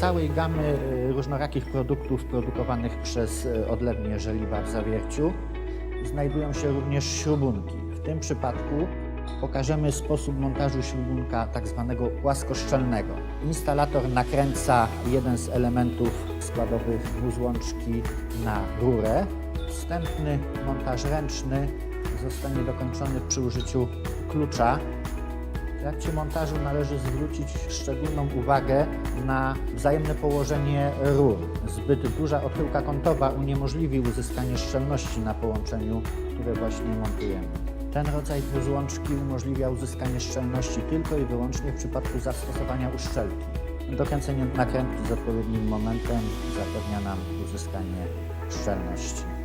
całej gamy y, różnorakich produktów produkowanych przez y, odlewnię żeliwa w Zawierciu znajdują się również śrubunki. W tym przypadku pokażemy sposób montażu śrubunka tak zwanego płaskoszczelnego. Instalator nakręca jeden z elementów składowych wózłączki na rurę. Wstępny montaż ręczny zostanie dokończony przy użyciu klucza. W trakcie montażu należy zwrócić szczególną uwagę na wzajemne położenie rur. Zbyt duża odchyłka kątowa uniemożliwi uzyskanie szczelności na połączeniu, które właśnie montujemy. Ten rodzaj wózłączki umożliwia uzyskanie szczelności tylko i wyłącznie w przypadku zastosowania uszczelki. Dokręcenie nakrętki z odpowiednim momentem zapewnia nam uzyskanie szczelności.